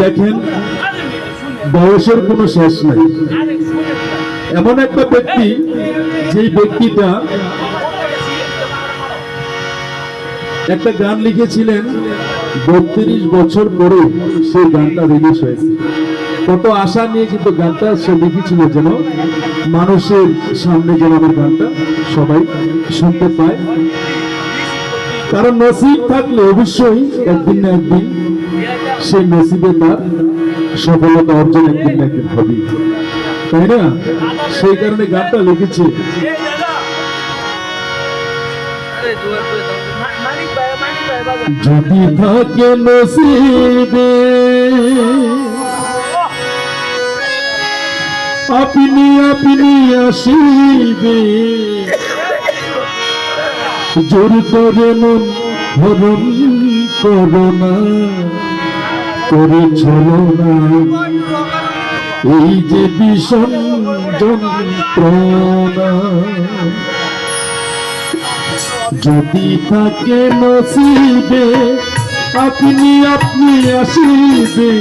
দেখেন বয়সের কোনো শেষ নাই। এমন একটা ব্যক্তি যেই ব্যক্তিটা একটা গান লিখেছিলেন বত্রিশ বছর পরে সেই গানটা রিলিজ হয়েছে। কত আশা নিয়ে কিন্তু গানটা সে লিখেছিল যেন মানুষের সামনে যেন আমার গানটা সবাই শুনতে পায়। কারণ নসিব থাকলে অবশ্যই একদিন না একদিন সেই নসিবে তার সফলতা অর্জন একদিন না একদিন হবে তাই না? সেই কারণে গানটা লিখেছি। যদি থাকে নসিবে, আপনি আপনি আসিবে। জোর করে মন হরণ করোনা করে এই যে ভীষণ যন্ত্রণা। যদি থাকে নসিবে, আপনি আপনি আসিবে।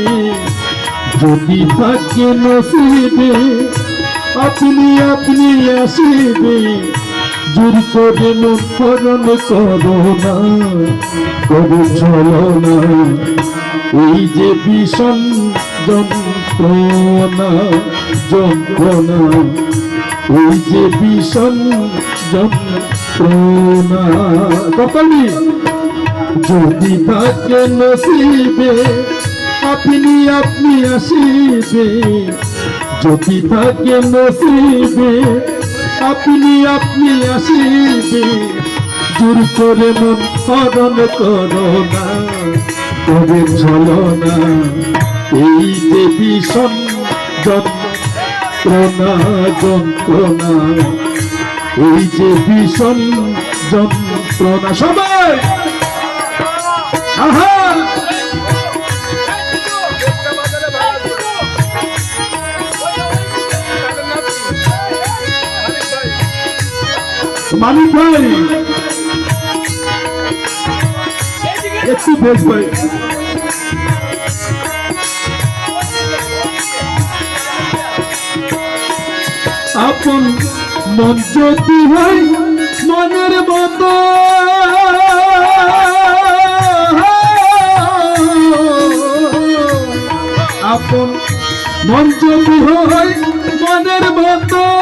যদি থাকে নসিবে, আপনি আপনি আসিবে। জোর করে মুখরণ করো না, করে চলো না। এই যে ভীষণ যন্ত্রণা যন্ত্রণা। এই যে ভীষণ যন্ত্রণা। কপালি যদি থাকে নসিবে, আপনি আপনি আসিবে। যদি থাকে নসিবে, আপনি আপনি আসিবে। দূর করে মন হরণ করো না। করে চলো না এই যে ভীষণ যন্ত্রণা যন্ত্রণা এই যে ভীষণ যন্ত্রণা, সবাই! আহা! ভাই! একটু ভাই আপন মন যদি হয় মনের মতো আপন মন যদি হয় মনের মতো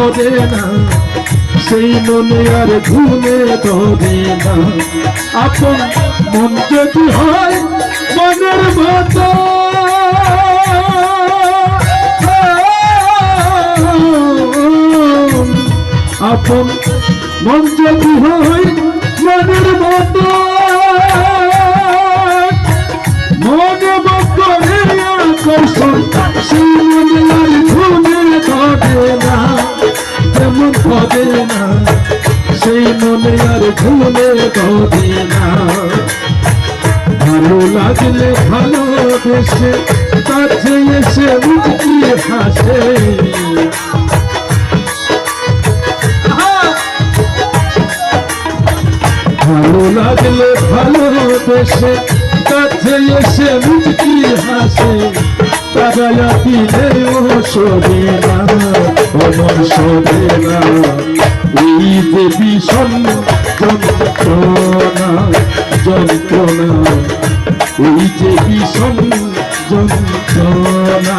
ধরে না, সেই মনে আর ঘুমে ধরে না। আপন মন যদি হয়, মনের মতো। আপন মন যদি হয়, মনের মতো। ঘুমে ধরে না। ভালো লাগলে ভালোবেসে কাছে এসে মুক্তি হাসে। ভালো লাগলে ভালোবেসে কাছে এসে মুক্তি হাসে। তারা ও সরে না অমর সরে না। এই যে ভীষণ যন্ত্রণা যন্ত্রণা ওই যে বিষম যন্ত্রণা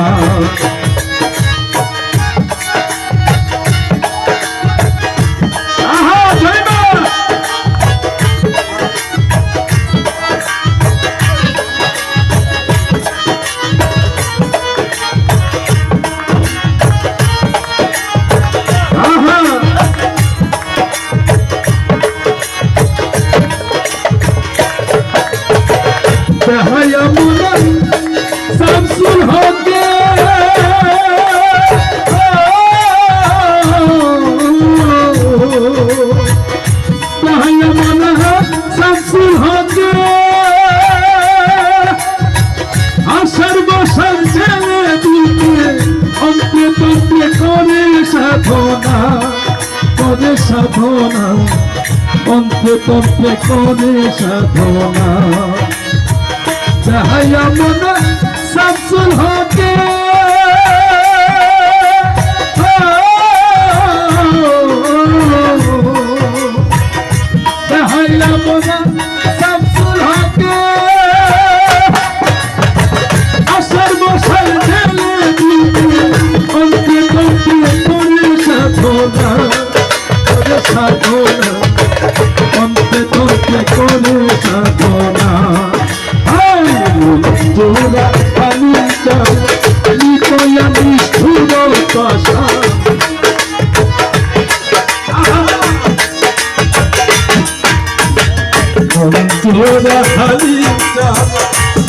সাধনা অন্তে তন্ত্রে করে সাধনা। চাহাইয়া মনে শামসুল হকে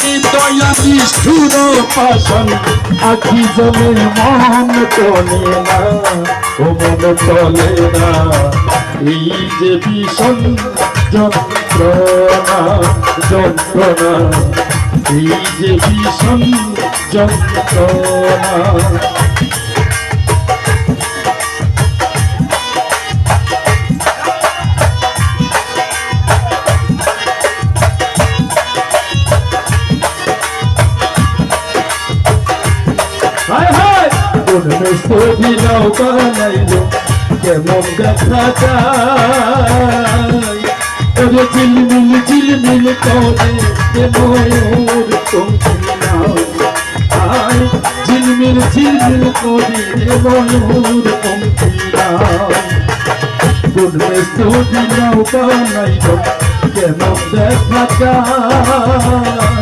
নিতয়া নিষ্ঠুর পাশান আখি জমে মন চলে না ও মন চলে না এই যে ভীষণ যন্ত্রণা যন্ত্রণা এই যে ভীষণ যন্ত্রণা হায় কোন মিস্ত্রি নৌকা নাইলো কেমন দেখা যায় ঝিলমিল ঝিলমিল করে ময়ূর হায় ঝিলমিল ঝিলমিল করে ময়ূর পঙ্খিলা কোন মিস্ত্রি নৌকা নাইলো কেমন দেখা যায়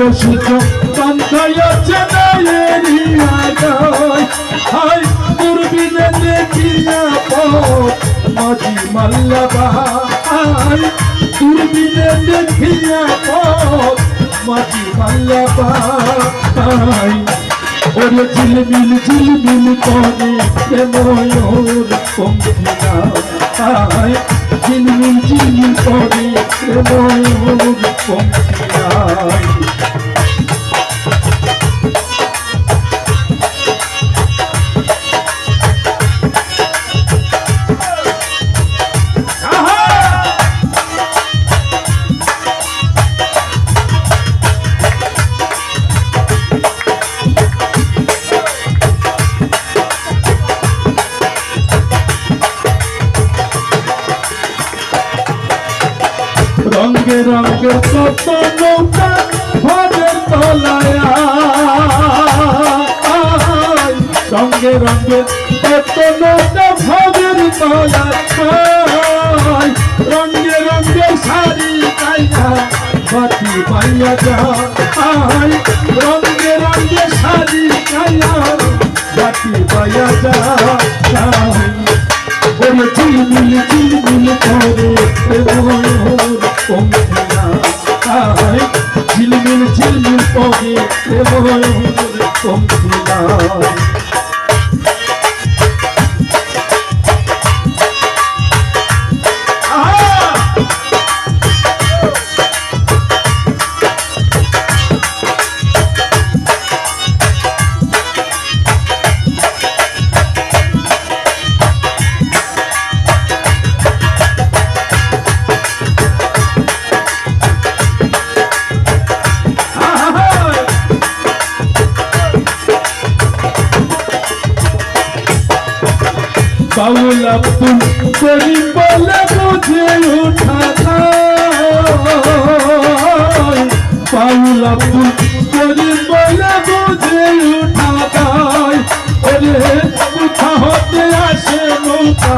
চন্দ্র সূর্য পন্থায় আছে হাই দূরবীনে দেখিয়া মাঝি মাল্লা বাহাই। দূরবীনে দেখিয়া মাঝি মাল্লা বাহাই। ওরে ঝিলমিল ঝিলমিল করে এ ময়ূর পঙ্খিলা আয় ঝিলমিল ঝিলমিল করে এ ময়ূর পঙ্খিলা রঙ্গে নৌকা ভোগের তলায় আয়। রঙ্গে রঙ্গে কত নৌকা ভোগের তলায় আয়। রঙ্গে রঙ্গে শাড়ি গাইয়া বাতি পাইয়া যায় রঙ্গে রঙ্গে শাড়ি গাইয়া বাতি পাইয়া যায় বাউল আব্দুল করিম বলে বুঝে উঠা। বাউল আব্দুল বলে বুঝে উঠা নৌকা,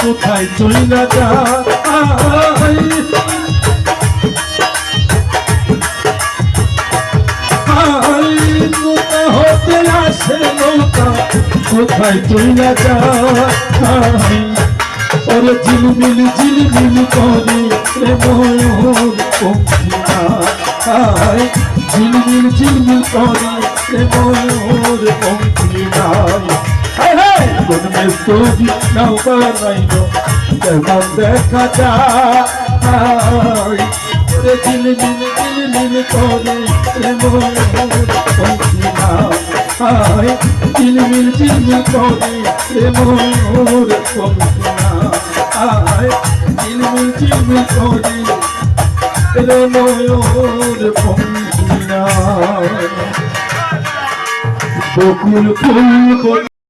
কোথায় চলে যায় কোথায় চইলা যায় ওরে ঝিলমিল ঝিলমিল করে রে ময়ূর পঙ্খিনা হায় ঝিলমিল ঝিলমিল করে রে ময়ূর হায় হায় কোন মেস্তরি নাও বানাইলো কেমন দেখা যায় ঝিলমিল ঝিলমিল করে রে ময়ূর পঙ্খিনা হায় চিলমিল চিলমিল করে রে ময়ূর পঙ্খিনা আয়, চিলমিল চিলমিল করে রে ময়ূর পঙ্খিনা বকুল ফুল